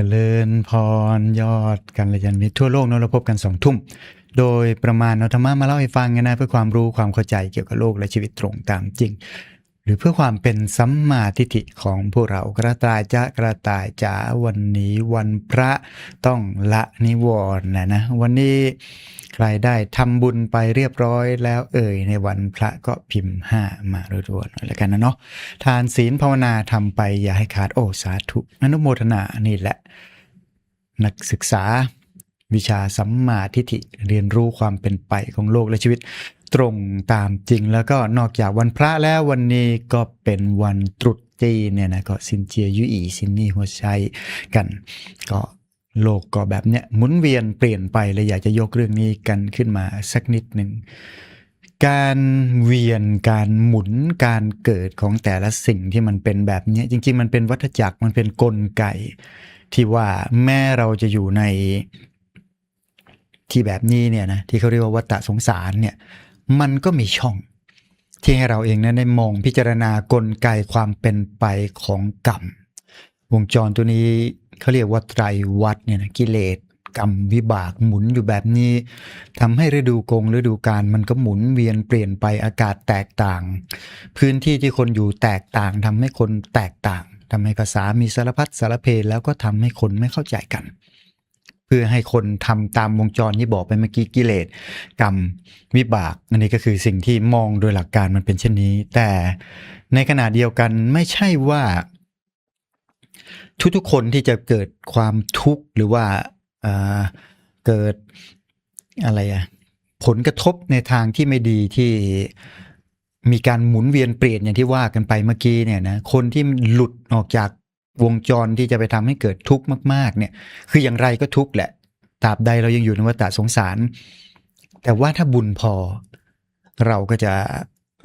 เจริญพรยอดกันระยันมิตรทั่วโลกเนะเราพบกันสองทุ่ม โดยประมาณเอาธรรมะมาเล่าให้ฟังนะเพื่อความรู้ความเข้าใจเกี่ยวกับโลกและชีวิตตรงตามจริง รือเพื่อความเป็นสัมมาทิฏฐิของพวกเรากระต่ายจะกระต่ายจ๋าวันนี้วันพระต้องละนิวรณ์นะนะวันนี้ใครได้ทำบุญไปเรียบร้อยแล้วเอ่ยในวันพระก็พิมพ์ห้ามารัวๆหน่อยแล้วกันนะเนาะทานศีลภาวนาทำไปอย่าให้ขาดโอสาธุอนุโมทนานี่แหละ นักศึกษาวิชาสัมมาทิฏฐิเรียนรู้ความเป็นไปของโลกและชีวิต ตรงตามจริงแล้วก็นอกจากวันพระแล้ววันนี้ก็เป็นวันตรุษจีนเนี่ยนะก็สินเจียยุอีสินนี่หัวใจกัน ก็โลกก็แบบเนี้ยหมุนเวียนเปลี่ยนไปเลยอยากจะยกเรื่องนี้กันขึ้นมาสักนิดหนึ่งการเวียนการหมุนการเกิดของแต่ละสิ่งที่มันเป็นแบบเนี้ยจริง ๆ มันเป็นวัฏจักรมันเป็นกลไก ที่ว่าแม้เราจะอยู่ในที่แบบนี้เนี่ยนะที่เขาเรียกว่าวัฏสงสารเนี่ย มันก็มีช่อง ที่ให้เราเองนั้นได้มองพิจารณากลไกความเป็นไปของกรรม วงจรตัวนี้เขาเรียกว่าไตรวัฏเนี่ยนะกิเลสกรรมวิบากหมุนอยู่แบบนี้ทำให้ฤดูกงฤดูกาลมันก็หมุนเวียนเปลี่ยนไปอากาศแตกต่าง พื้นที่ที่คนอยู่แตกต่างทำให้คนแตกต่างทำให้ภาษามีสารพัดสารเพแล้วก็ทำให้คนไม่เข้าใจกัน เพื่อให้คนทำตามวงจรที่บอกไปเมื่อกี้กิเลสกรรมวิบาก อันนี้ก็คือสิ่งที่มองโดยหลักการมันเป็นเช่นนี้ แต่ในขณะเดียวกันไม่ใช่ว่า ทุกๆคนที่จะเกิดความทุกข์หรือว่าเออเกิดอะไรอะผลกระทบในทางที่ไม่ดีที่มีการหมุนเวียนเปลี่ยนอย่างที่ว่ากันไปเมื่อกี้เนี่ยนะคนที่หลุดออกจาก วงจรที่จะไปทำให้เกิดทุกข์มาก ๆ เนี่ย คืออย่างไรก็ทุกข์แหละตราบใดเรายังอยู่ในวัฏสงสาร แต่ว่าถ้าบุญพอ เราก็จะ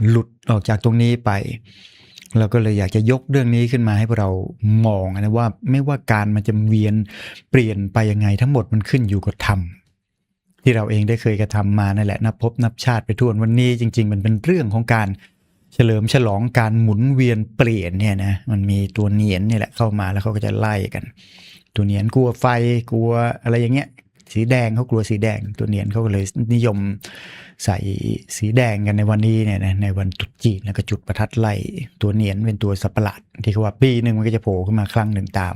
หลุดออกจากตรงนี้ไป เราก็เลยอยากจะยกเรื่องนี้ขึ้นมาให้พวกเรามองนะว่าไม่ว่าการมันจะเวียนเปลี่ยนไปยังไงทั้งหมดมันขึ้นอยู่กับธรรมที่เราเองได้เคยกระทำมานั่นแหละนับพบนับชาติไปทั่ววันนี้จริง ๆ มันเป็นเรื่องของการ เฉลิมฉลองการหมุนเวียนเปลี่ยนเนี่ยนะมันมีตัวเนียนนี่แหละเข้ามาแล้วเขาก็จะไล่กัน ตัวเนียนกลัวไฟกลัวอะไรอย่างเงี้ยสีแดงเขากลัวสีแดง ตัวเนียนเขาก็เลยนิยมใส่สีแดงกันในวันนี้เนี่ยนะในวันตรุษจีนแล้วก็จุดประทัดไล่ตัวเนียนเป็นตัวสัประหลาดที่เขาว่าปีหนึ่งมันก็จะโผล่ขึ้นมาครั้งหนึ่งตาม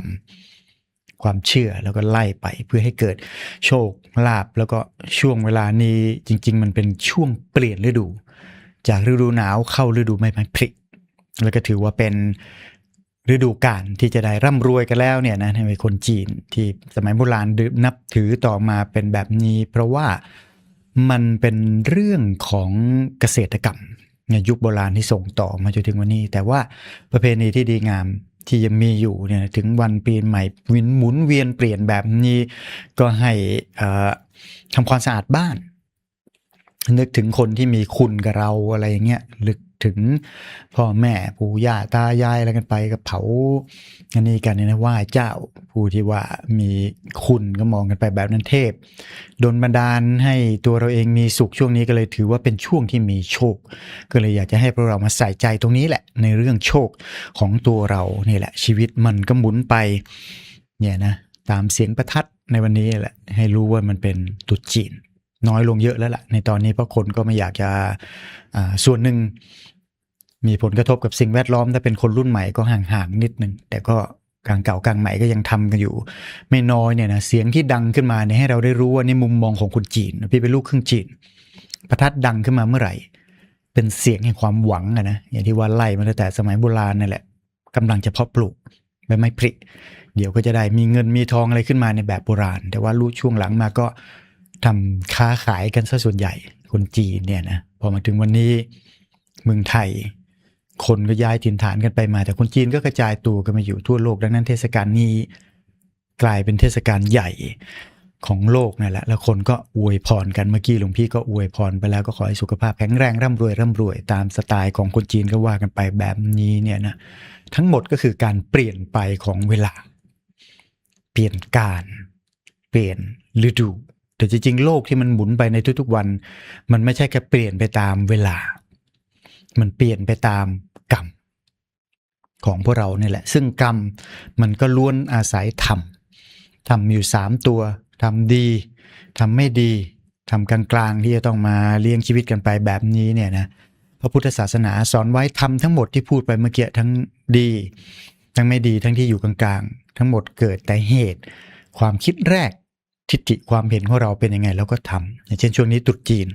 ความเชื่อแล้วก็ไล่ไปเพื่อให้เกิดโชคลาภแล้วก็ช่วงเวลานี้จริง ๆ มันเป็นช่วงเปลี่ยนฤดู จากฤดูหนาวเข้าฤดูใบไม้ผลิแล้วก็ถือว่าเป็นฤดูกาลที่จะได้ร่ำรวยกันแล้วเนี่ยนะในคนจีนที่สมัยโบราณนับถือต่อมาเป็นแบบนี้ เพราะว่ามันเป็นเรื่องของเกษตรกรรมในยุคโบราณที่ส่งต่อมาจนถึงวันนี้ แต่ว่าประเพณีที่ดีงามที่ยังมีอยู่เนี่ยถึงวันปีใหม่วินหมุนเวียนเปลี่ยนแบบนี้ ก็ให้ทำความสะอาดบ้าน นึกถึงคนที่มีคุณกับเราอะไรอย่างเงี้ยนึกถึงพ่อแม่ปู่ย่าตายายอะไรกันไปกับเผาอันนี้กันเนี่ยนะไหว้เจ้าผู้ที่ว่ามีคุณก็มองกันไปแบบนั้นเทพโดนบันดาลให้ตัวเราเองมีสุขช่วงนี้ก็เลยถือว่าเป็นช่วงที่มีโชค ก็เลยอยากจะให้พวกเรามาใส่ใจตรงนี้แหละ ในเรื่องโชคของตัวเรานี่แหละ ชีวิตมันก็หมุนไปเนี่ยนะตามเสียงประทัดในวันนี้แหละ ให้รู้ว่ามันเป็นตุจีน น้อยลงเยอะแล้วล่ะ ในตอนนี้เพราะคนก็ไม่อยากจะส่วนหนึ่งมีผลกระทบกับสิ่งแวดล้อม ถ้าเป็นคนรุ่นใหม่ก็ห่างๆนิดนึง แต่ก็กลางเก่ากลางใหม่ก็ยังทำกันอยู่ ไม่น้อยเนี่ยนะเสียงที่ดังขึ้นมาเนี่ยให้เราได้รู้ว่าในมุมมองของคนจีน พี่เป็นลูกครึ่งจีน ประทัดดังขึ้นมาเมื่อไหร่ เป็นเสียงแห่งความหวังอะนะอย่างที่ว่าไล่มาตั้งแต่สมัยโบราณนั่นแหละกำลังจะเพาะปลูกใบไม้ผลิเดี๋ยวก็จะได้มีเงินมีทองอะไรขึ้นมาในแบบโบราณ แต่ว่ารู้ช่วงหลังมาก็ ทำค้าขายกันซะส่วนใหญ่ คนจีนเนี่ยนะพอมาถึงวันนี้เมืองไทย คนก็ย้ายถิ่นฐานกันไปมา แต่คนจีนก็กระจายตัวกันมาอยู่ทั่วโลกดังนั้นเทศกาลนี้กลายเป็นเทศกาลใหญ่ของโลกนั่นแหละ แล้วคนก็อวยพรกันเมื่อกี้หลวงพี่ก็อวยพรไปแล้วก็ขอให้สุขภาพแข็งแรงร่ำรวยร่ำรวยตามสไตล์ของคนจีนก็ว่ากันไปแบบนี้เนี่ยนะทั้งหมดก็คือการเปลี่ยนไปของเวลา เปลี่ยนการ เปลี่ยนฤดู แต่จริงๆโลกที่มันหมุนไปในทุกๆวัน มันไม่ใช่แค่เปลี่ยนไปตามเวลา มันเปลี่ยนไปตามกรรมของพวกเราเนี่ยแหละ ซึ่งกรรมมันก็ล้วนอาศัยธรรมทำอยู่สามตัวทำดีทำไม่ดีทำกลางๆที่จะต้องมาเลี้ยงชีวิตกันไปแบบนี้เนี่ยนะพระพุทธศาสนาสอนไว้ทำทั้งหมดที่พูดไปเมื่อกี้ทั้งดี ทั้งไม่ดีทั้งที่อยู่กลางๆ ทั้งหมดเกิดแต่เหตุ ความคิดแรก ทิฏฐิความเห็นของเราเป็นยังไงเราก็ทำอย่างเช่นช่วงนี้ตรุษจีน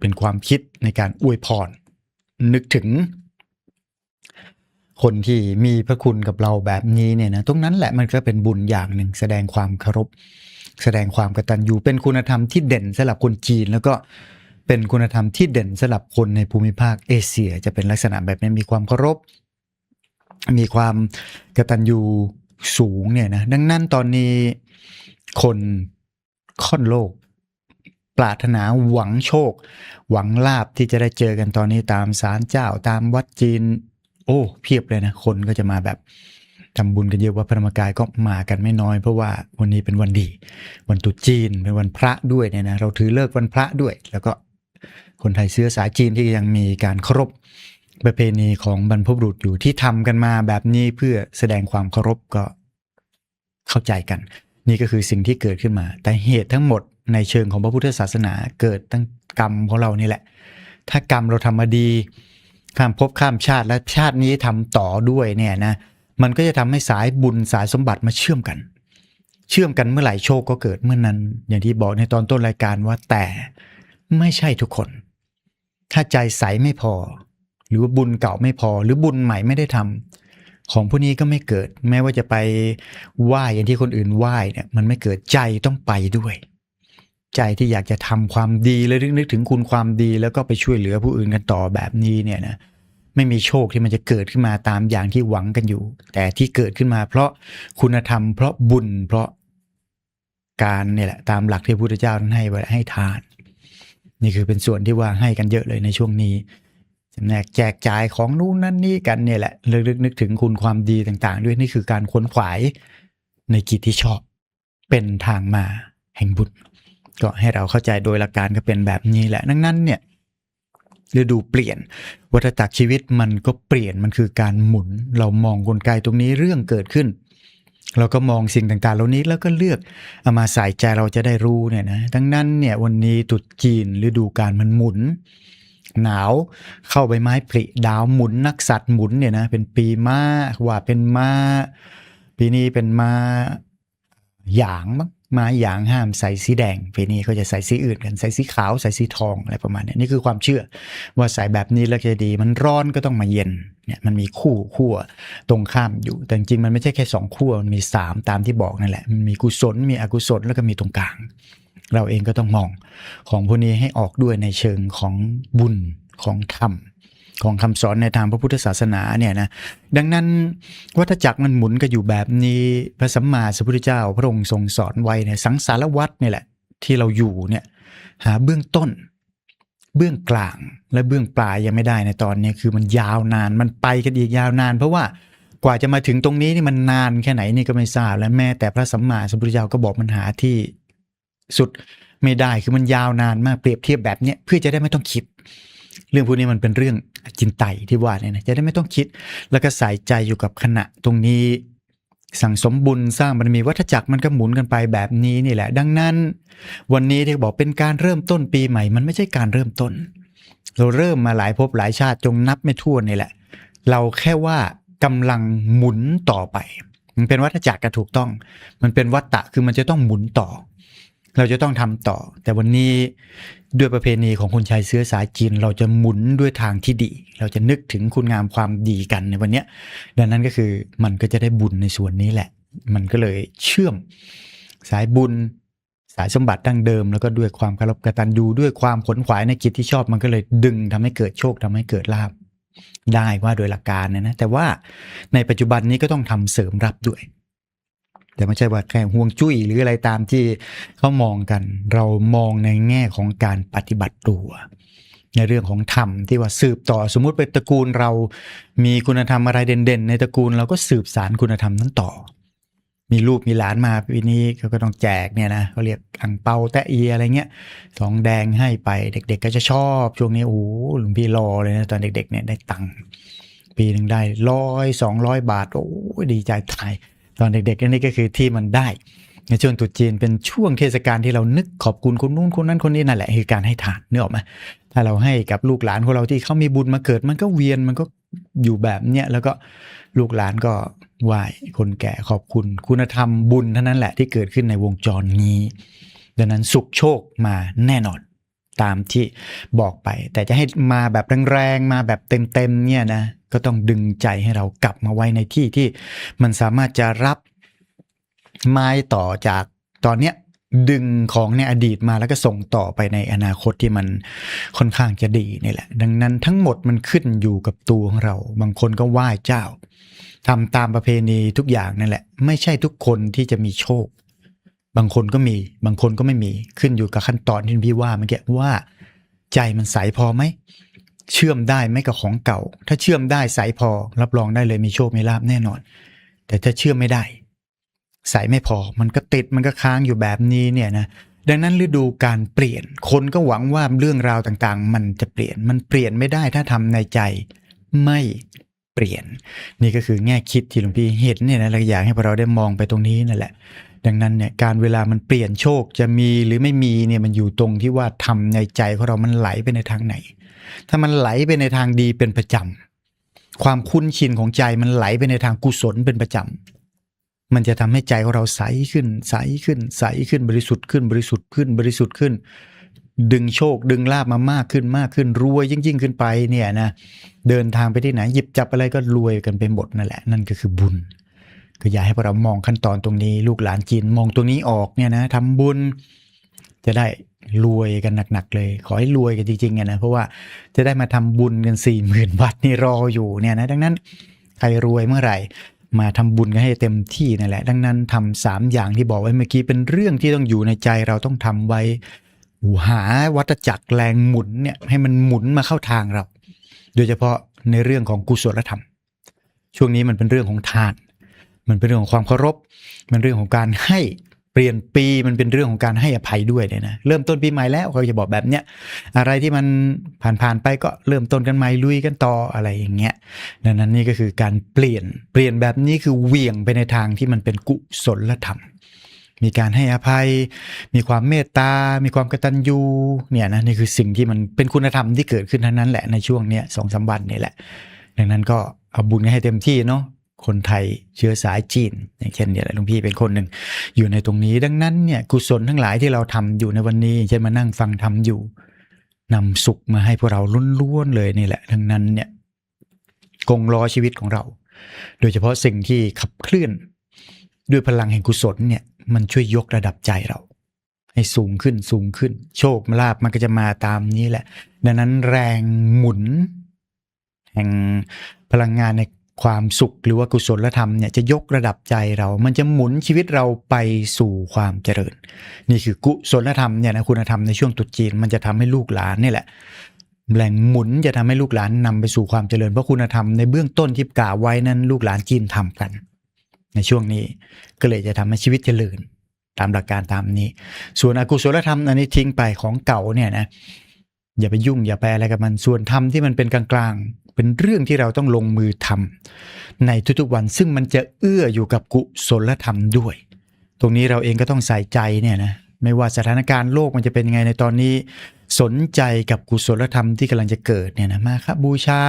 เป็นความคิดในการอวยพร นึกถึง คนที่มีพระคุณกับเราแบบนี้เนี่ยนะตรงนั้นแหละมันก็เป็นบุญอย่างหนึ่ง แสดงความเคารพแสดงความกตัญญูเป็นคุณธรรมที่เด่นสำหรับคนจีน แล้วก็เป็นคุณธรรมที่เด่นสำหรับคนในภูมิภาคเอเชีย จะเป็นลักษณะแบบนี้มีความเคารพ มีความกตัญญูสูงเนี่ยนะดังนั้นตอนนี้คน ค่อนโลก ปรารถนาหวังโชค หวังลาบที่จะได้เจอกันตอนนี้ตามศาลเจ้าตามวัดจีน โอ้เพียบเลยนะคนก็จะมาแบบทำบุญกันเยอะวัดพระธรรมกายก็มากันไม่น้อย เพราะว่าวันนี้เป็นวันดี วันตรุษจีนเป็นวันพระด้วยเนี่ยนะเราถือเลิกวันพระด้วย แล้วก็คนไทยเชื้อสายจีนที่ยังมีการเคารพประเพณีของบรรพบุรุษอยู่ที่ทำกันมาแบบนี้เพื่อแสดงความเคารพก็เข้าใจกัน นี่ก็คือสิ่งที่เกิดขึ้นมา แต่เหตุทั้งหมดในเชิงของพระพุทธศาสนาเกิดตั้งกรรมของเรานี่แหละ ถ้ากรรมเราทำมาดีข้ามภพข้ามชาติและชาตินี้ทำต่อด้วยเนี่ยนะมันก็จะทำให้สายบุญสายสมบัติมาเชื่อมกัน เชื่อมกันเมื่อไหร่โชคก็เกิดเมื่อนนั้น อย่างที่บอกในตอนต้นรายการว่าแต่ไม่ใช่ทุกคน ถ้าใจใสไม่พอ หรือว่าบุญเก่าไม่พอ หรือบุญใหม่ไม่ได้ทำ ของพวกนี้ก็ไม่เกิด แม้ว่าจะไปไหว้อย่างที่คนอื่นไหว้เนี่ยมันไม่เกิดใจต้องไปด้วย ใจที่อยากจะทำความดีและนึกถึงคุณความดี แล้วก็ไปช่วยเหลือผู้อื่นกันต่อแบบนี้เนี่ยนะไม่มีโชคที่มันจะเกิดขึ้นมาตามอย่างที่หวังกันอยู่ แต่ที่เกิดขึ้นมา เพราะคุณธรรม เพราะบุญ เพราะการเนี่ยแหละตามหลักที่พระพุทธเจ้าท่านให้ไว้ให้ทาน นี่คือเป็นส่วนที่ว่าให้กันเยอะเลยในช่วงนี้ จำแนกแจกจ่ายของนู่นนั่นนี่กันเนี่ยแหละเลึกนึกถึงคุณความดีต่างๆ ด้วยนี่คือการค้นขวายในกิจที่ชอบ เป็นทางมาแห่งบุญก็ให้เราเข้าใจโดยหลักการก็เป็นแบบนี้แหละดังนั้นเนี่ยฤดูเปลี่ยน วัฏจักรชีวิตมันก็เปลี่ยนมันคือการหมุน เรามองกลไกตรงนี้เรื่องเกิดขึ้น เราก็มองสิ่งต่างๆ เหล่านี้แล้วก็เลือกเอามาใส่ใจเราจะได้รู้เนี่ยนะดังนั้นเนี่ยวันนี้ตรุษจีนฤดูการมันหมุน หนาว เข้าใบไม้ผลิดาวหมุนนักสัตว์หมุนเนี่ยนะเป็นปีม้าว่าเป็นม้า ปีนี้เป็นม้าหยางมั้งม้าหยางห้ามใส่สีแดงปีนี้เขาจะใส่สีอื่นกันใส่สีขาวใส่สีทองอะไรประมาณนี้นี่คือความเชื่อ ว่าใส่แบบนี้แล้วจะดี มันร้อนก็ต้องมาเย็นเนี่ยมันมีคู่ขั้วตรงข้ามอยู่ แต่จริงมันไม่ใช่แค่สองขั้วมันมีสามตามที่บอกนั่นแหละมันมีกุศลมีอกุศลแล้วก็มีตรงกลาง เราเองก็ต้องมองของพวกนี้ให้ออกด้วยในเชิงของบุญของธรรมของคำสอนในทางพระพุทธศาสนาเนี่ยนะดังนั้นวัฏจักรมันหมุนก็อยู่แบบนี้พระสัมมาสัมพุทธเจ้า พระองค์ทรงสอนไว้ในสังสารวัฏนี่แหละ ที่เราอยู่เนี่ยหาเบื้องต้น เบื้องกลางและเบื้องปลายยังไม่ได้ในตอนนี้คือมันยาวนานมันไปกันอีกยาวนาน เพราะว่ากว่าจะมาถึงตรงนี้นี่มันนานแค่ไหนนี่ก็ไม่ทราบและแม้แต่พระสัมมาสัมพุทธเจ้าก็บอกมันหาที่ สุดไม่ได้คือมันยาวนานมากเปรียบเทียบแบบเนี้ยเพื่อจะได้ไม่ต้องคิด เรื่องพวกนี้มันเป็นเรื่องจินไตที่ว่าเนี่ยนะจะได้ไม่ต้องคิด แล้วก็ใส่ใจอยู่กับขณะตรงนี้สั่งสมบุญสร้างมันมีวัฏจักรมันก็หมุนกันไปแบบนี้นี่แหละ ดังนั้น วันนี้ที่บอกเป็นการเริ่มต้นปีใหม่ มันไม่ใช่การเริ่มต้น เราเริ่มมาหลายภพหลายชาติจงนับไม่ถ้วนนี่แหละ เราแค่ว่ากำลังหมุนต่อไป มันเป็นวัฏจักรก็ถูกต้อง มันเป็นวัฏฏะคือมันจะต้องหมุนต่อ เราจะต้องทำต่อ แต่วันนี้ด้วยประเพณีของคนชายเชื้อสายจีน เราจะหมุนด้วยทางที่ดี เราจะนึกถึงคุณงามความดีกันในวันนี้ดังนั้นก็คือมันก็จะได้บุญในส่วนนี้แหละ มันก็เลยเชื่อมสายบุญสายสมบัติดั้งเดิม แล้วก็ด้วยความเคารพกตัญญูด้วยความขนขวายในกิจที่ชอบมันก็เลยดึงทำให้เกิดโชคทำให้เกิดลาบได้ว่าโดยหลักการนะนะแต่ว่าในปัจจุบันนี้ก็ต้องทำเสริมรับด้วย แต่ไม่ใช่ว่าแค่ห่วงจุ้ยหรืออะไรตามที่เขามองกัน เรามองในแง่ของการปฏิบัติตัวในเรื่องของธรรมที่ว่าสืบต่อสมมุติเป็นตระกูลเรามีคุณธรรมอะไรเด่นๆ ในตระกูลเราก็สืบสารคุณธรรมนั้นต่อ มีลูกมีหลานมาปีนี้เขาก็ต้องแจกเนี่ยนะเขาเรียกอังเปาแตะเอียอะไรเงี้ยทองแดงให้ไปเด็ก ๆ ก็จะชอบช่วงนี้โอ้หลวงพี่รอเลยนะตอนเด็ก ๆ เนี่ยได้ตังค์ปีหนึ่งได้ร้อยสองร้อยบาทโอ้ดีใจตาย ตอนเด็กๆนี่ก็คือที่มันได้ ในช่วงตรุษจีนเป็นช่วงเทศกาลที่เรานึกขอบคุณคนนู้นคนนั้นคนนี้นั่นแหละคือการให้ทานเนึกออกไหมถ้าเราให้กับลูกหลานของเราที่เขามีบุญมาเกิด มันก็เวียนมันก็อยู่แบบเนี้ยแล้วก็ลูกหลานก็ไหว้คนแก่ขอบคุณ คุณธรรมบุญเท่านั้นแหละที่เกิดขึ้นในวงจรนี้ ดังนั้นสุขโชคมาแน่นอน ตามที่บอกไป แต่จะให้มาแบบแรงๆ มาแบบเต็มๆเนี่ยนะก็ต้องดึงใจให้เรากลับมาไว้ในที่ที่มันสามารถจะรับไม้ต่อจากตอนเนี้ยดึงของในอดีตมาแล้วก็ส่งต่อไปในอนาคตที่มันค่อนข้างจะดีนี่แหละ ดังนั้นทั้งหมดมันขึ้นอยู่กับตัวของเรา บางคนก็ไหว้เจ้าทำตามประเพณีทุกอย่างนั่นแหละ ไม่ใช่ทุกคนที่จะมีโชค บางคนก็มีบางคนก็ไม่มีขึ้นอยู่กับขั้นตอนที่พี่ว่าเมื่อกี้ว่า ใจมันใสพอไหมเชื่อมได้ไหมกับของเก่า ถ้าเชื่อมได้ใสพอ รับรองได้เลยมีโชคมีลาบแน่นอน แต่ถ้าเชื่อมไม่ได้ ใสไม่พอ มันก็ติดมันก็ค้างอยู่แบบนี้เนี่ยนะดังนั้นฤดูการเปลี่ยน คนก็หวังว่าเรื่องราวต่างๆ มันจะเปลี่ยนมันเปลี่ยนไม่ได้ถ้าทำในใจไม่เปลี่ยน นี่ก็คือแง่คิดที่หลวงพี่เห็นเนี่ยนะเราอยากให้พวกเราได้มองไปตรงนี้นั่นแหละ ดังนั้นเนี่ยการเวลามันเปลี่ยนโชคจะมีหรือไม่มีเนี่ยมันอยู่ตรงที่ว่าทำในใจของเรามันไหลไปในทางไหน ถ้ามันไหลไปในทางดีเป็นประจำความคุ้นชินของใจมันไหลไปในทางกุศลเป็นประจำมันจะทำให้ใจของเราใสขึ้น ใสขึ้น ใสขึ้นบริสุทธิ์ขึ้น บริสุทธิ์ขึ้น บริสุทธิ์ขึ้น ดึงโชค ดึงลาบมามากขึ้นมากขึ้นรวยยิ่งยิ่งขึ้นไปเนี่ยนะเดินทางไปที่ไหนหยิบจับอะไรก็รวยกันไปหมดนั่นแหละ นั่นก็คือบุญ ก็อยากให้พวกเรามองขั้นตอนตรงนี้ ลูกหลานจีนมองตรงนี้ออกเนี่ยนะทำบุญจะได้รวยกันหนักๆเลย ขอให้รวยกันจริงๆนะเพราะว่าจะได้มาทำบุญกันสี่หมื่นวัดนี่รออยู่เนี่ยนะดังนั้นใครรวยเมื่อไหร่ มาทำบุญกันให้เต็มที่นั่นแหละ ดังนั้นทำสามอย่างที่บอกไว้เมื่อกี้เป็นเรื่องที่ต้องอยู่ในใจเราต้องทำไว้หาวัฏจักรแรงหมุนเนี่ยให้มันหมุนมาเข้าทางเรา โดยเฉพาะในเรื่องของกุศลธรรม ช่วงนี้มันเป็นเรื่องของทาน มันเป็นเรื่องของความเคารพ มันเรื่องของการให้เปลี่ยนปีมันเป็นเรื่องของการให้อภัยด้วยเนี่ยนะเริ่มต้นปีใหม่แล้วเขาจะบอกแบบเนี้ยอะไรที่มันผ่านๆไปก็เริ่มต้นกันใหม่ลุยกันต่ออะไรอย่างเงี้ยดังนั้นนี่ก็คือการเปลี่ยนเปลี่ยนแบบนี้คือเหวี่ยงไปในทางที่มันเป็นกุศลธรรม มีการให้อภัย มีความเมตตา มีความกตัญญูเนี่ยนะนี่คือสิ่งที่มันเป็นคุณธรรมที่เกิดขึ้นทั้งนั้นแหละในช่วงเนี้ยสองสามวันนี่แหละ ดังนั้นก็เอาบุญให้เต็มที่เนาะ คนไทยเชื้อสายจีน อย่างเช่นเนี่ยแหละหลวงพี่เป็นคนหนึ่งอยู่ในตรงนี้ดังนั้นเนี่ยกุศลทั้งหลายที่เราทำอยู่ในวันนี้เช่นมานั่งฟังทำอยู่นำสุขมาให้พวกเราล้วนๆเลยนี่แหละดังนั้นเนี่ยกงล้อชีวิตของเรา โดยเฉพาะสิ่งที่ขับเคลื่อน ด้วยพลังแห่งกุศลเนี่ยมันช่วยยกระดับใจเรา ให้สูงขึ้นสูงขึ้น โชคลาภมันก็จะมาตามนี้แหละ ดังนั้นแรงหมุน แห่งพลังงานใน ความสุขหรือว่ากุศลธรรมเนี่ยจะยกระดับใจเรา มันจะหมุนชีวิตเราไปสู่ความเจริญ นี่คือกุศลธรรมเนี่ยนะคุณธรรมในช่วงตุจีนมันจะทำให้ลูกหลานนี่แหละแหล่งหมุนจะทำให้ลูกหลานนำไปสู่ความเจริญเพราะคุณธรรมในเบื้องต้นที่กล่าวไว้นั้นลูกหลานจีนทำกัน ในช่วงนี้ก็เลยจะทำให้ชีวิตเจริญตามหลักการตามนี้ ส่วนอกุศลธรรมอันนี้ทิ้งไปของเก่าเนี่ยนะ อย่าไปยุ่งอย่าไปอะไรกับมัน ส่วนธรรมที่มันเป็นกลางๆ เป็นเรื่องที่เราต้องลงมือทำในทุกๆวันซึ่งมันจะเอื้ออยู่กับกุศลธรรมด้วย ตรงนี้เราเองก็ต้องใส่ใจเนี่ยนะไม่ว่าสถานการณ์โลกมันจะเป็นยังไงในตอนนี้ สนใจกับกุศลธรรมที่กำลังจะเกิดเนี่ยนะมาครับบูชา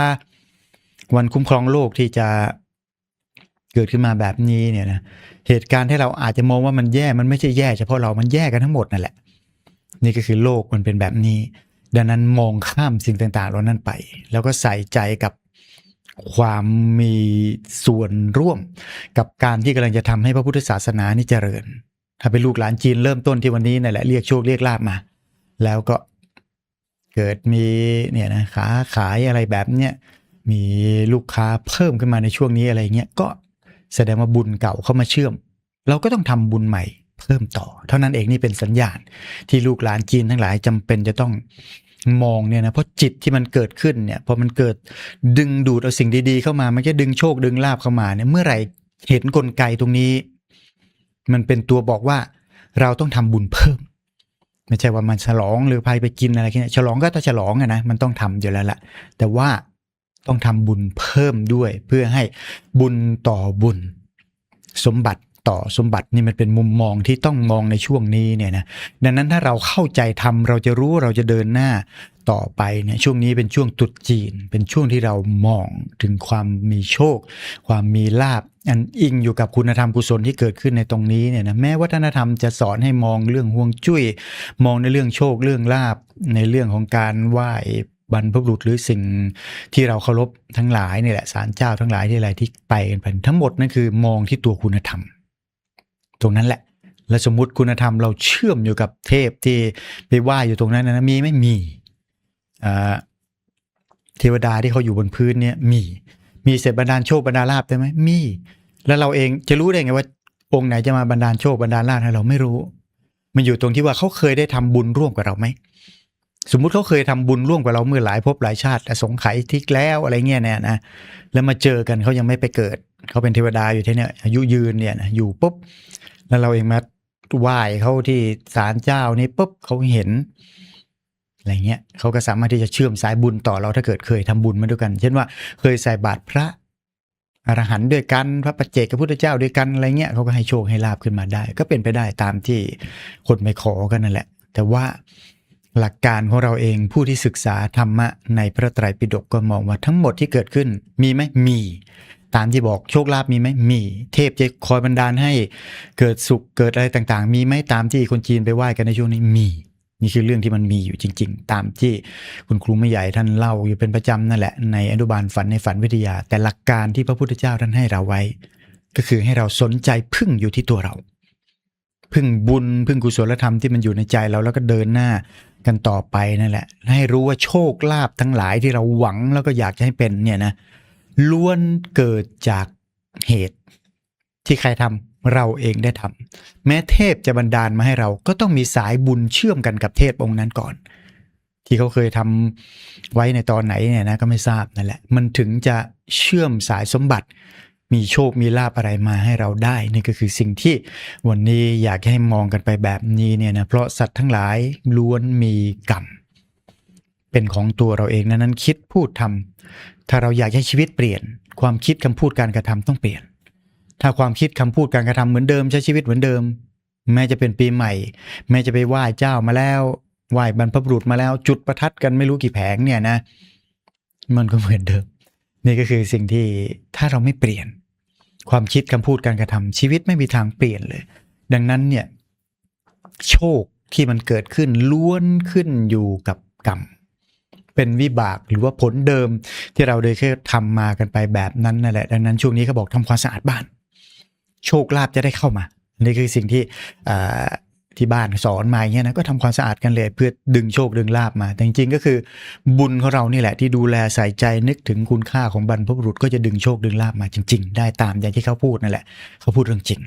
วันคุ้มครองโลกที่จะเกิดขึ้นมาแบบนี้เนี่ยนะเหตุการณ์ที่เราอาจจะมองว่ามันแย่มันไม่ใช่แย่เฉพาะเรามันแย่กันทั้งหมดนั่นแหละ นี่ก็คือโลกมันเป็นแบบนี้ ดังนั้นมองข้ามสิ่งต่างๆเหล่านั้นไป แล้วก็ใส่ใจกับความมีส่วนร่วม กับการที่กำลังจะทำให้พระพุทธศาสนานี่เจริญ ถ้าเป็นลูกหลานจีนเริ่มต้นที่วันนี้นั่นแหละเรียกโชคเรียกลาบมา แล้วก็เกิดมีเนี่ยนะขาขายอะไรแบบเนี้ยมีลูกค้าเพิ่มขึ้นมาในช่วงนี้อะไรเงี้ยก็แสดงว่าบุญเก่าเข้ามาเชื่อม เราก็ต้องทำบุญใหม่เพิ่มต่อ เท่านั้นเองนี่เป็นสัญญาณที่ลูกหลานจีนทั้งหลายจำเป็นจะต้อง มองเนี่ยนะเพราะจิตที่มันเกิดขึ้นเนี่ยพอมันเกิดดึงดูดเอาสิ่งดี ๆ เข้ามามันจะดึงโชคดึงลาบเข้ามาเนี่ยเมื่อไหร่เห็นกลไกตรงนี้ มันเป็นตัวบอกว่าเราต้องทำบุญเพิ่ม ไม่ใช่ว่ามันฉลองหรือพายไปกินอะไรเงี้ยฉลองก็ต้องฉลองอะนะมันต้องทำอยู่แล้วแหละแต่ว่าต้องทำบุญเพิ่มด้วยเพื่อให้บุญต่อบุญ สมบัติ ต่อสมบัตินี่มันเป็นมุมมองที่ต้องมองในช่วงนี้เนี่ยนะดังนั้นถ้าเราเข้าใจทำเราจะรู้เราจะเดินหน้าต่อไปเนี่ยช่วงนี้เป็นช่วงตรุษจีน เป็นช่วงที่เรามองถึงความมีโชค ความมีลาบอันอิงอยู่กับคุณธรรมกุศลที่เกิดขึ้นในตรงนี้เนี่ยนะแม้วัฒนธรรมจะสอนให้มองเรื่องห่วงจุ้ย มองในเรื่องโชคเรื่องลาบในเรื่องของการไหว้บรรพบุรุษหรือสิ่งที่เราเคารพทั้งหลายนี่แหละศาลเจ้าทั้งหลายที่อะไรที่ไปกันไปทั้งหมดนั่นคือมองที่ตัวคุณธรรม ตรงนั้นแหละ และสมมติคุณธรรมเราเชื่อมอยู่กับเทพที่ไปไหว้อยู่ตรงนั้นนะมีไม่มีอ่าเทวดาที่เขาอยู่บนพื้นเนี่ยมี มีเสร็จบันดาลโชคบันดาลาบได้ไหมมี แล้วเราเองจะรู้ได้ไงว่าองค์ไหนจะมาบันดาลโชคบันดาลาภให้เราไม่รู้ มันอยู่ตรงที่ว่าเขาเคยได้ทำบุญร่วมกับเราไหมสมมุติเขาเคยทำบุญร่วมกับเราเมื่อหลายภพหลายชาติสงไขยทิกแล้วอะไรเงี้ยเนี่ยนะแล้วมาเจอกันเขายังไม่ไปเกิด เขาเป็นเทวดาอยู่ที่เนี่ยอายุยืนเนี่ยนะอยู่ปุ๊บ แล้วเราเองมาไหว้เขาที่ศาลเจ้านี่ปุ๊บเขาเห็นอะไรเงี้ยเขาก็สามารถที่จะเชื่อมสายบุญต่อเราถ้าเกิดเคยทำบุญมาด้วยกัน เช่นว่าเคยใส่บาตรพระอรหันต์ด้วยกันพระปัจเจกพระพุทธเจ้าด้วยกันอะไรเงี้ยเขาก็ให้โชคให้ลาบขึ้นมาได้ ก็เป็นไปได้ตามที่คนไปขอกันนั่นแหละ แต่ว่าหลักการของเราเองผู้ที่ศึกษาธรรมะในพระไตรปิฎกก็มองว่าทั้งหมดที่เกิดขึ้นมีไหมมี ตามที่บอกโชคลาภมีไหมมี เทพจะคอยบันดาลให้เกิดสุขเกิดอะไรต่างๆ มีไหมตามที่คนจีนไปไหว้กันในช่วงนี้มีนี่คือเรื่องที่มันมีอยู่จริง ๆ ตามที่คุณครูไม่ใหญ่ท่านเล่าอยู่เป็นประจำนั่นแหละในอนุบาลฝันในฝันวิทยา แต่หลักการที่พระพุทธเจ้าท่านให้เราไว้ ก็คือให้เราสนใจพึ่งอยู่ที่ตัวเรา พึ่งบุญพึ่งกุศลธรรมที่มันอยู่ในใจเราแล้วก็เดินหน้ากันต่อไปนั่นแหละ ให้รู้ว่าโชคลาภทั้งหลายที่เราหวังแล้วก็อยากจะให้เป็นเนี่ยนะ ล้วนเกิดจากเหตุ ที่ใครทำเราเองได้ทำแม้เทพจะบันดาลมาให้เราก็ต้องมีสายบุญเชื่อมกันกับเทพองค์นั้นก่อน ที่เขาเคยทำไว้ในตอนไหนเนี่ยนะก็ไม่ทราบนั่นแหละ มันถึงจะเชื่อมสายสมบัติ มีโชคมีลาภอะไรมาให้เราได้นี่ก็คือสิ่งที่วันนี้อยากให้มองกันไปแบบนี้เนี่ยนะเพราะสัตว์ทั้งหลายล้วนมีกรรมเป็นของตัวเราเองนั้นคิดพูดทำ ถ้าเราอยากให้ชีวิตเปลี่ยน ความคิดคำพูดการกระทำต้องเปลี่ยน ถ้าความคิดคำพูดการกระทำเหมือนเดิมใช้ชีวิตเหมือนเดิม แม้จะเป็นปีใหม่ แม้จะไปไหว้เจ้ามาแล้วไหว้บรรพบุรุษมาแล้วจุดประทัดกันไม่รู้กี่แผงเนี่ยนะ มันก็เหมือนเดิม นี่ก็คือสิ่งที่ถ้าเราไม่เปลี่ยน ความคิดคำพูดการกระทำชีวิตไม่มีทางเปลี่ยนเลย ดังนั้นเนี่ยโชคที่มันเกิดขึ้นล้วนขึ้นอยู่กับกรรม เป็นวิบากหรือว่าผลเดิมที่เราได้เคยทำมากันไปแบบนั้นนั่นแหละ ดังนั้นช่วงนี้เขาบอกทำความสะอาดบ้าน โชคลาภจะได้เข้ามา นี่คือสิ่งที่ที่บ้านสอนมาอย่างเงี้ยนะก็ทำความสะอาดกันเลย เพื่อดึงโชคดึงลาบมา แต่จริงๆก็คือบุญของเรานี่แหละที่ดูแลใส่ใจนึกถึงคุณค่าของบรรพบุรุษก็จะดึงโชคดึงลาบมาจริง ๆ ได้ตามอย่างที่เขาพูดนั่นแหละ เขาพูดเรื่องจริง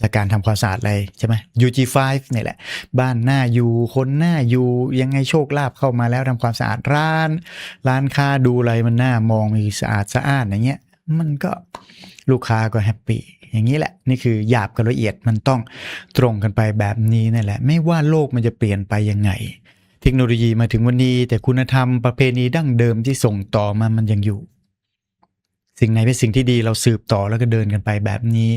และการทำความสะอาดอะไรใช่ไหม UG5 นี่ยแหละ บ้านหน้าอยู่คนหน้าอยู่ยังไงโชคลาภเข้ามาแล้วทำความสะอาดร้าน ร้านค้าดูอะไรมันหน่ามองมีสะอาดสะอ้านอย่างเงี้ยมันก็ลูกค้าก็แฮปปี้อย่างนี้แหละ นี่คือหยาบกับละเอียดมันต้องตรงกันไปแบบนี้นั่นแหละ ไม่ว่าโลกมันจะเปลี่ยนไปยังไง เทคโนโลยีมาถึงวันนี้ แต่คุณธรรมประเพณีดั้งเดิมที่ส่งต่อมามันยังอยู่ สิ่งไหนเป็นสิ่งที่ดีเราสืบต่อแล้วก็เดินกันไปแบบนี้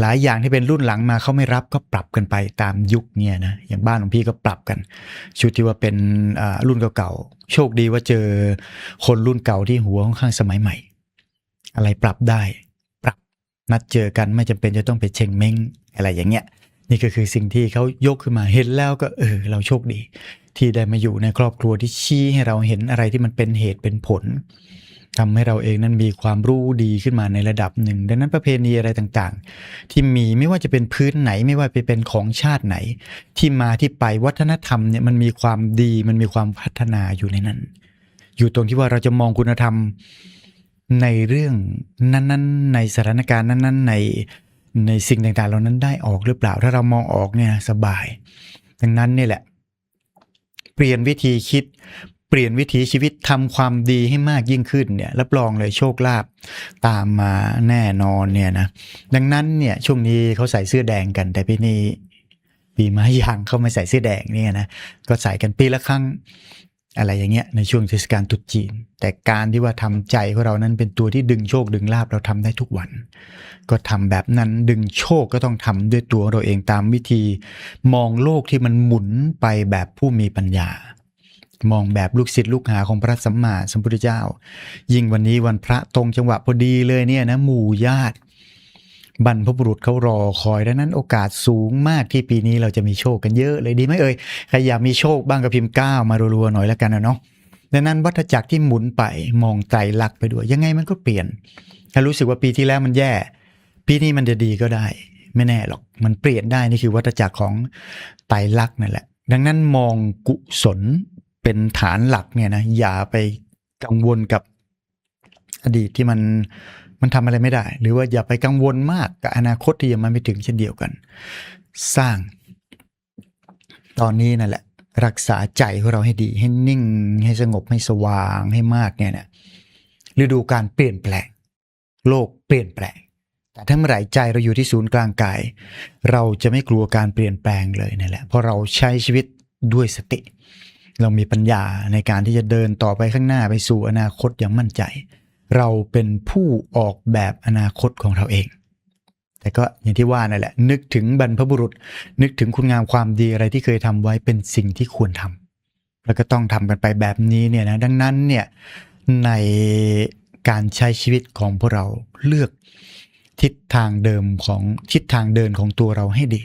หลายอย่างที่เป็นรุ่นหลังมาเขาไม่รับก็ปรับกันไปตามยุคเนี่ยนะอย่างบ้านของพี่ก็ปรับกัน ชุดที่ว่าเป็นอ่ารุ่นเก่าๆโชคดีว่าเจอคนรุ่นเก่าที่หัวค่อนข้างสมัยใหม่ อะไรปรับได้ ปรับนัดเจอกันไม่จำเป็นจะต้องไปเชงเม้งอะไรอย่างเงี้ย นี่ก็คือสิ่งที่เขายกขึ้นมาเห็นแล้วก็เออ เราโชคดี ที่ได้มาอยู่ในครอบครัวที่ชี้ให้เราเห็นอะไรที่มันเป็นเหตุเป็นผล ทำให้เราเองนั้นมีความรู้ดีขึ้นมาในระดับหนึ่ง ดังนั้นประเพณีอะไรต่างๆ ที่มีไม่ว่าจะเป็นพื้นไหนไม่ว่าไปเป็นของชาติไหน ที่มาที่ไปวัฒนธรรมเนี่ยมันมีความดีมันมีความพัฒนาอยู่ในนั้น อยู่ตรงที่ว่าเราจะมองคุณธรรมในเรื่องนั้นๆ ในสถานการณ์นั้น ๆ ในในสิ่งต่างๆ เหล่านั้นได้ออกหรือเปล่า ถ้าเรามองออกเนี่ยสบาย ดังนั้นนี่แหละ เปลี่ยนวิธีคิด เปลี่ยนวิถีชีวิตทำความดีให้มากยิ่งขึ้นเนี่ยรับรองเลยโชคลาภตามมาแน่นอนเนี่ยนะดังนั้นเนี่ยช่วงนี้เขาใส่เสื้อแดงกันแต่ปีนี้ปีไม้ยางเขาไม่ใส่เสื้อแดงเนี่ยนะก็ใส่กันปีละครั้งอะไรอย่างเงี้ยในช่วงเทศกาลตรุษจีน แต่การที่ว่าทำใจของเรานั้นเป็นตัวที่ดึงโชคดึงลาบเราทำได้ทุกวัน ก็ทำแบบนั้นดึงโชคก็ต้องทำด้วยตัวเราเองตามวิธี มองโลกที่มันหมุนไปแบบผู้มีปัญญา มองแบบลูกศิษย์ลูกหาของพระสัมมาสัมพุทธเจ้า ยิ่งวันนี้วันพระตรงจังหวะพอดีเลยเนี่ยนะหมู่ญาติบรรพบุรุษเขารอคอยดังนั้นโอกาสสูงมากที่ปีนี้เราจะมีโชคกันเยอะเลยดีไหมเอ่ยใครอยากมีโชคบ้างก็พิมพ์ก้าวมารัวๆหน่อยแล้วกันนะเนาะดังนั้นวัฏจักรที่หมุนไปมองไตรลักษณ์ไปด้วย ยังไงมันก็เปลี่ยน ถ้ารู้สึกว่าปีที่แล้วมันแย่ ปีนี้มันจะดีก็ได้ ไม่แน่หรอกมันเปลี่ยนได้นี่คือวัฏจักรของไตรลักษณ์นั่นแหละ ดังนั้นมองกุศล เป็นฐานหลักเนี่ยนะอย่าไปกังวลกับอดีตที่มันมันทำอะไรไม่ได้ หรือว่าอย่าไปกังวลมากกับอนาคตที่ยังมาไม่ถึงเช่นเดียวกัน สร้าง ตอนนี้นั่นแหละ รักษาใจของเราให้ดี ให้นิ่ง ให้สงบให้สว่างให้มากเนี่ยนะฤดูการเปลี่ยนแปลง โลกเปลี่ยนแปลง แต่ถ้าเมื่อไหร่ใจเราอยู่ที่ศูนย์กลางกาย เราจะไม่กลัวการเปลี่ยนแปลงเลยนั่นแหละเพราะเราใช้ชีวิตด้วยสติ เรามีปัญญาในการที่จะเดินต่อไปข้างหน้าไปสู่อนาคตอย่างมั่นใจ เราเป็นผู้ออกแบบอนาคตของเราเอง แต่ก็อย่างที่ว่านั่นแหละ นึกถึงบรรพบุรุษ นึกถึงคุณงามความดีอะไรที่เคยทำไว้เป็นสิ่งที่ควรทำแล้วก็ต้องทำกันไปแบบนี้เนี่ยนะดังนั้นเนี่ยในการใช้ชีวิตของพวกเราเลือกทิศทางเดิมของทิศทางเดินของตัวเราให้ดี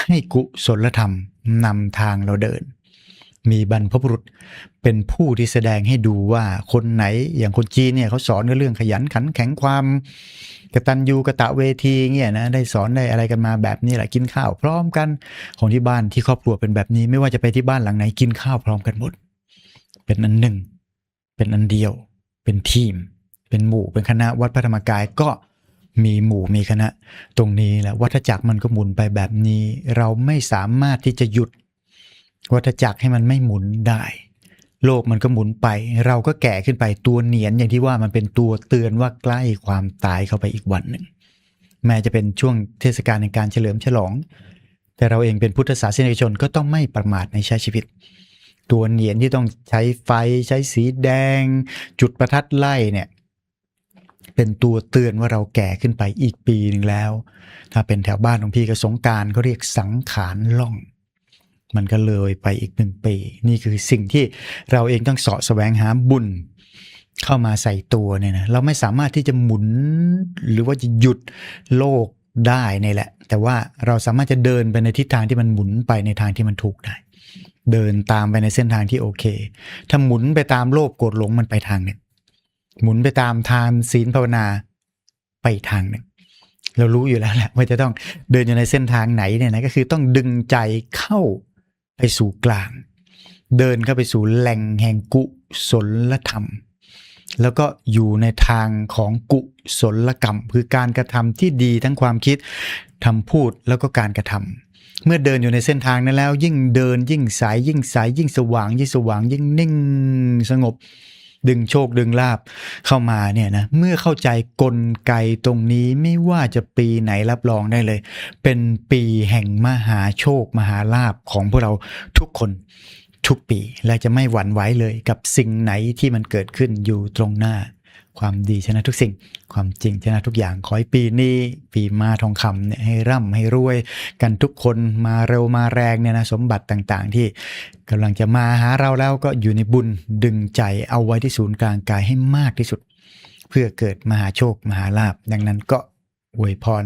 ให้กุศลธรรมนำทางเราเดิน มีบรรพบุรุษ เป็นผู้ที่แสดงให้ดูว่าคนไหนอย่างคนจีนเนี่ยเขาสอนเรื่องขยันขันแข็งความกระตัญญูกระตะเวทีเงี้ยนะได้สอนได้อะไรกันมาแบบนี้แหละกินข้าวพร้อมกันของที่บ้านที่ครอบครัวเป็นแบบนี้ ไม่ว่าจะไปที่บ้านหลังไหนกินข้าวพร้อมกันหมด เป็นอันหนึ่ง เป็นอันเดียว เป็นทีม เป็นหมู่เป็นคณะวัดพระธรรมกายก็มีหมู่มีคณะ ตรงนี้แหละวัฏจักรมันก็หมุนไปแบบนี้ เราไม่สามารถที่จะหยุด วัฏจักรให้มันไม่หมุนได้ โลกมันก็หมุนไป เราก็แก่ขึ้นไปตัวเหนียนอย่างที่ว่ามันเป็นตัวเตือนว่าใกล้ความตายเข้าไปอีกวันหนึ่ง แม้จะเป็นช่วงเทศกาลในการเฉลิมฉลอง แต่เราเองเป็นพุทธศาสนิกชนก็ต้องไม่ประมาทในใช้ชีวิต ตัวเหนียนที่ต้องใช้ไฟใช้สีแดง จุดประทัดไล่เนี่ยเป็นตัวเตือนว่าเราแก่ขึ้นไปอีกปีหนึ่งแล้ว ถ้าเป็นแถวบ้านของพี่ก็สงการเขาเรียกสังขารล่อง มันก็เลยไปอีกหนึ่งปี นี่คือสิ่งที่เราเองต้องเสาะแสวงหาบุญเข้ามาใส่ตัวเนี่ยนะเราไม่สามารถที่จะหมุนหรือว่าจะหยุดโลกได้นี่แหละ แต่ว่าเราสามารถจะเดินไปในทิศทางที่มันหมุนไปในทางที่มันถูกได้ เดินตามไปในเส้นทางที่โอเค ถ้าหมุนไปตามโลภโกรธหลงมันไปทางหนึ่งหมุนไปตามทานศีลภาวนาไปทางหนึ่งเรารู้อยู่แล้วแหละว่าจะต้องเดินอยู่ในเส้นทางไหนเนี่ยนะก็คือต้องดึงใจเข้า ไปสู่กลาง เดินเข้าไปสู่แหล่งแห่งกุศลธรรม แล้วก็อยู่ในทางของกุศลกรรม คือการกระทำที่ดีทั้งความคิดทำพูดแล้วก็การกระทำเมื่อเดินอยู่ในเส้นทางนั้นแล้ว ยิ่งเดินยิ่งสายยิ่งสายยิ่งสว่างยิ่งสว่างยิ่งนิ่งสงบ ดึงโชคดึงลาบเข้ามาเนี่ยนะเมื่อเข้าใจกลไกตรงนี้ไม่ว่าจะปีไหนรับรองได้เลย เป็นปีแห่งมหาโชคมหาลาบของพวกเราทุกคนทุกปี และจะไม่หวั่นไหวเลยกับสิ่งไหนที่มันเกิดขึ้นอยู่ตรงหน้า ความดีชนะทุกสิ่ง ความจริงชนะทุกอย่างขอให้ปีนี้ ปีมาทองคำเนี่ยให้ร่ำให้รวยกันทุกคนมาเร็วมาแรงเนี่ยนะสมบัติต่างๆ ที่กำลังจะมาหาเราแล้วก็อยู่ในบุญดึงใจเอาไว้ที่ศูนย์กลางกายให้มากที่สุด เพื่อเกิดมหาโชคมหาลาภดังนั้นก็ อวยพร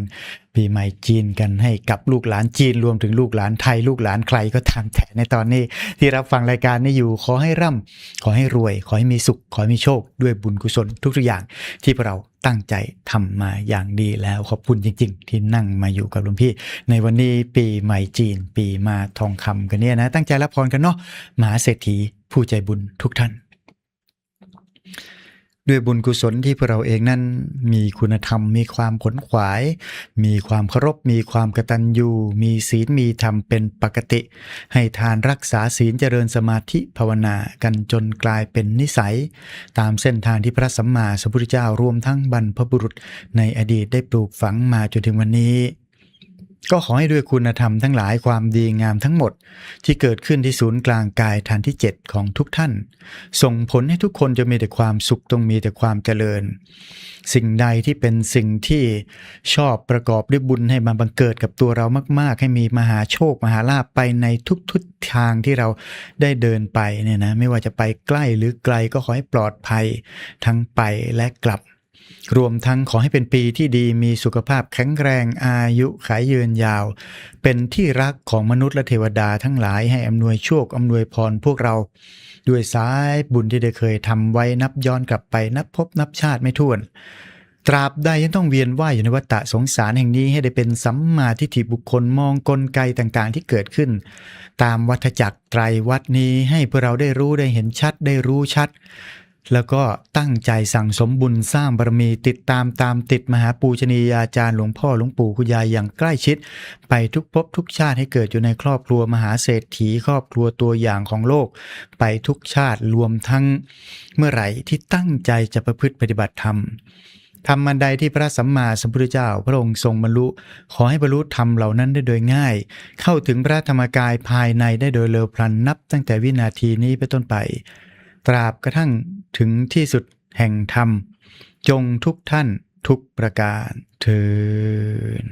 ปีใหม่จีนกันให้กับลูกหลานจีนรวมถึงลูกหลานไทย ลูกหลานใครก็ตามแต่ในตอนนี้ที่รับฟังรายการนี้อยู่ขอให้ร่ำขอให้รวย ขอให้มีสุข ขอให้มีโชค ด้วยบุญกุศลทุกๆอย่าง ที่พวกเราตั้งใจทำมาอย่างดีแล้วขอบคุณจริง ๆ ที่นั่งมาอยู่กับหลวงพี่ ในวันนี้ปีใหม่จีน ปีมาทองคำกันเนี่ยนะตั้งใจรับพรกันเนาะมหาเศรษฐีผู้ใจบุญทุกท่าน ด้วยบุญกุศลที่พวกเราเองนั้น มีคุณธรรม มีความขนขวาย มีความเคารพ มีความกตัญญู มีศีล มีธรรมเป็นปกติ ให้ทานรักษาศีลเจริญสมาธิภาวนากันจนกลายเป็นนิสัย ตามเส้นทางที่พระสัมมาสัมพุทธเจ้ารวมทั้งบรรพบุรุษในอดีตได้ปลูกฝังมาจนถึงวันนี้ ก็ขอให้ด้วยคุณธรรมทั้งหลายความดีงามทั้งหมด ที่เกิดขึ้นที่ศูนย์กลางกายฐานที่ 7 ของทุกท่าน ส่งผลให้ทุกคนจะมีแต่ความสุขต้องมีแต่ความเจริญ สิ่งใดที่เป็นสิ่งที่ชอบประกอบด้วยบุญให้มาบังเกิดกับตัวเรามาก ๆ ให้มีมหาโชค มหาลาภไปในทุกๆทางที่เราได้เดินไปเนี่ยนะไม่ว่าจะไปใกล้หรือไกลก็ขอให้ปลอดภัยทั้งไปและกลับ รวมทั้งขอให้เป็นปีที่ดีมีสุขภาพแข็งแรงอายุขายยืนยาว เป็นที่รักของมนุษย์และเทวดาทั้งหลายให้อำนวยโชคอำนวยพรพวกเรา ด้วยสายบุญที่ได้เคยทำไว้นับย้อนกลับไปนับพบนับชาติไม่ถ้วน ตราบใดยังต้องเวียนว่ายอยู่ในวัฏฏะสงสารแห่งนี้ให้ได้เป็นสัมมาทิฏฐิบุคคลมองกลไกต่างๆ ที่เกิดขึ้น ตามวัฏจักรไตรวัดนี้ให้พวกเราได้รู้ได้เห็นชัดได้รู้ชัด แล้วก็ตั้งใจสั่งสมบุญสร้างบารมีติดตามตามติดมหาปูชนียาจารย์หลวงพ่อหลวงปู่คุณยายอย่างใกล้ชิด ไปทุกภพทุกชาติให้เกิดอยู่ในครอบครัวมหาเศรษฐีครอบครัวตัวอย่างของโลก ไปทุกชาติรวมทั้งเมื่อไหร่ที่ตั้งใจจะประพฤติปฏิบัติธรรมธรรมอันใดที่พระสัมมาสัมพุทธเจ้าพระองค์ทรงบรรลุ ขอให้บรรลุธรรมเหล่านั้นได้โดยง่าย เข้าถึงพระธรรมกายภายในได้โดยเร็วพลันนับตั้งแต่วินาทีนี้ไปต้นไป ตราบกระทั่งถึงที่สุดแห่งธรรม จงทุกท่านทุกประการเทิน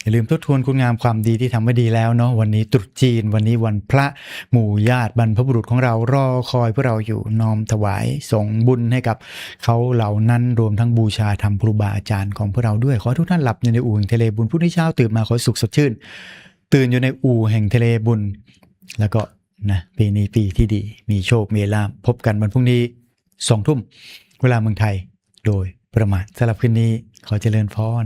อย่าลืมทบทวนคุณงามความดีที่ทำไว้ดีแล้วเนาะวันนี้ตรุษจีนวันนี้วันพระหมู่ญาติบรรพบุรุษของเรารอคอยพวกเราอยู่น้อมถวายส่งบุญให้กับเขาเหล่านั้นรวมทั้งบูชาธรรมครูบาอาจารย์ของพวกเราด้วย ขอทุกท่านหลับอยู่ในอู่แห่งทะเลบุญผู้ที่เช้าตื่นมาขอสุขสดชื่น ตื่นอยู่ในอู่แห่งทะเลบุญ แล้วก็ นะปีนี้ปีที่ดี มีโชค มีลาภพบกันวันพรุ่งนี้สองทุ่ม เวลาเมืองไทย โดยประมาทสำหรับคืนนี้ขอเจริญพร